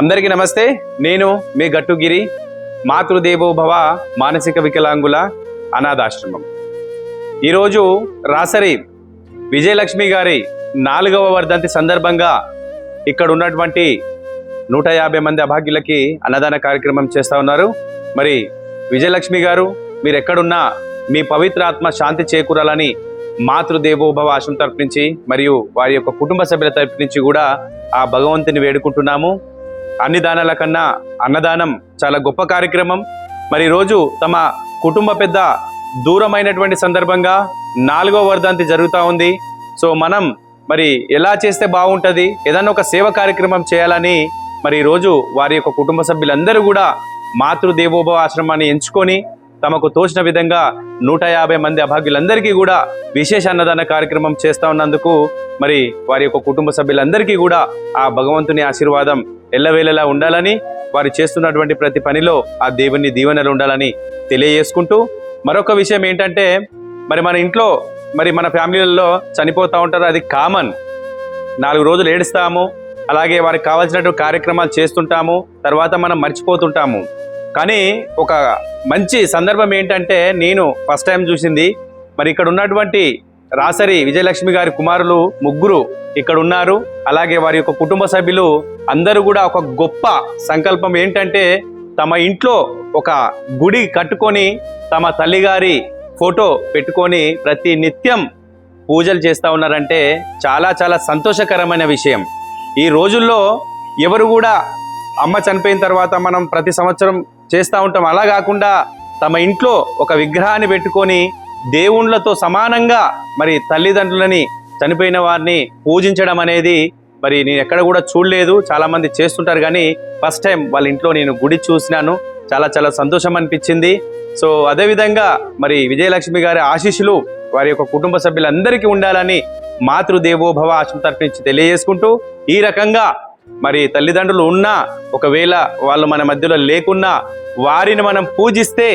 అందరికీ నమస్తే. నేను మీ గట్టుగిరి మాతృదేవోభవ మానసిక వికలాంగుల అనాథాశ్రమం. ఈరోజు రాసరి విజయలక్ష్మి గారి నాలుగవ వర్ధంతి సందర్భంగా ఇక్కడ ఉన్నటువంటి నూట యాభై మంది అభాగ్యులకి అన్నదాన కార్యక్రమం చేస్తూ ఉన్నారు. మరి విజయలక్ష్మి గారు మీరు ఎక్కడున్నా మీ పవిత్ర ఆత్మ శాంతి చేకూరాలని మాతృదేవోభవ ఆశ్రమం తరపు నుంచి మరియు వారి యొక్క కుటుంబ సభ్యుల తరపు నుంచి కూడా ఆ భగవంతుని వేడుకుంటున్నాము. అన్ని దానాల కన్నా అన్నదానం చాలా గొప్ప కార్యక్రమం. మరి రోజు తమ కుటుంబ పెద్ద దూరమైనటువంటి సందర్భంగా నాలుగో వర్ధంతి జరుగుతూ ఉంది. సో మనం మరి ఎలా చేస్తే బాగుంటుంది? ఏదైనా ఒక సేవ కార్యక్రమం చేయాలని మరి ఈరోజు వారి యొక్క కుటుంబ సభ్యులందరూ కూడా మాతృదేవోభవ ఆశ్రమాన్ని ఎంచుకొని తమకు తోచిన విధంగా నూట యాభై మంది అభాగ్యులందరికీ కూడా విశేష అన్నదాన కార్యక్రమం చేస్తా ఉన్నందుకు మరి వారి యొక్క కుటుంబ సభ్యులందరికీ కూడా ఆ భగవంతుని ఆశీర్వాదం ఎల్లవేళలా ఉండాలని వారు చేస్తున్నటువంటి ప్రతి పనిలో ఆ దేవుని దీవెనలు ఉండాలని తెలియజేసుకుంటూ మరొక విషయం ఏంటంటే మరి మన ఇంట్లో మరి మన ఫ్యామిలీలలో చనిపోతూ ఉంటారు. అది కామన్. నాలుగు రోజులు ఏడుస్తాము. అలాగే వారికి కావాల్సినటువంటి కార్యక్రమాలు చేస్తుంటాము. తర్వాత మనం మర్చిపోతుంటాము. కానీ ఒక మంచి సందర్భం ఏంటంటే నేను ఫస్ట్ టైం చూసింది. మరి ఇక్కడ ఉన్నటువంటి రాసరి విజయలక్ష్మి గారి కుమారులు ముగ్గురు ఇక్కడ ఉన్నారు. అలాగే వారి యొక్క కుటుంబ సభ్యులు అందరూ కూడా ఒక గొప్ప సంకల్పం ఏంటంటే తమ ఇంట్లో ఒక గుడి కట్టుకొని తమ తల్లిగారి ఫోటో పెట్టుకొని ప్రతి నిత్యం పూజలు చేస్తూ ఉన్నారంటే చాలా చాలా సంతోషకరమైన విషయం. ఈ రోజుల్లో ఎవరు కూడా అమ్మ చనిపోయిన తర్వాత మనం ప్రతి సంవత్సరం చేస్తూ ఉంటాం. అలా కాకుండా తమ ఇంట్లో ఒక విగ్రహాన్ని పెట్టుకొని దేవుళ్ళతో సమానంగా మరి తల్లిదండ్రులని చనిపోయిన వారిని పూజించడం అనేది మరి నేను ఎక్కడ కూడా చూడలేదు. చాలామంది చేస్తుంటారు కానీ ఫస్ట్ టైం వాళ్ళ ఇంట్లో నేను గుడి చూసినాను. చాలా చాలా సంతోషం అనిపించింది. సో అదేవిధంగా మరి విజయలక్ష్మి గారి ఆశీస్సులు వారి యొక్క కుటుంబ సభ్యులందరికీ ఉండాలని మాతృదేవోభవ ఆశం తరపు నుంచి తెలియజేసుకుంటూ ఈ రకంగా మరి తల్లిదండ్రులు ఉన్నా ఒకవేళ వాళ్ళు మన మధ్యలో లేకున్నా వారిని మనం పూజిస్తే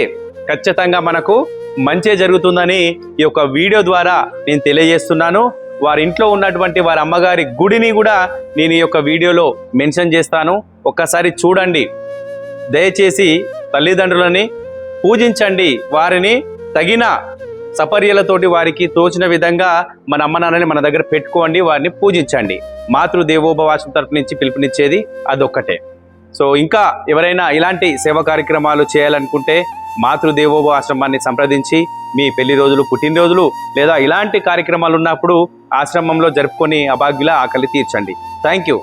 ఖచ్చితంగా మనకు మంచే జరుగుతుందని ఈ యొక్క వీడియో ద్వారా నేను తెలియజేస్తున్నాను. వారి ఇంట్లో ఉన్నటువంటి వారి అమ్మగారి గుడిని కూడా నేను ఈ యొక్క వీడియోలో మెన్షన్ చేస్తాను. ఒక్కసారి చూడండి. దయచేసి తల్లిదండ్రులని పూజించండి. వారిని తగిన సపర్యలతోటి వారికి తోచిన విధంగా మన అమ్మ నాన్నని మన దగ్గర పెట్టుకోండి వారిని పూజించండి. మాతృదేవోభవాసం తరపు నుంచి పిలుపునిచ్చేది అదొక్కటే. సో ఇంకా ఎవరైనా ఇలాంటి సేవా కార్యక్రమాలు చేయాలనుకుంటే మాతృదేవోభ ఆశ్రమాన్ని సంప్రదించి మీ పెళ్ళి రోజులు పుట్టినరోజులు లేదా ఇలాంటి కార్యక్రమాలు ఉన్నప్పుడు ఆశ్రమంలో జరుపుకొని అభాగ్యుల ఆకలి తీర్చండి. Thank you.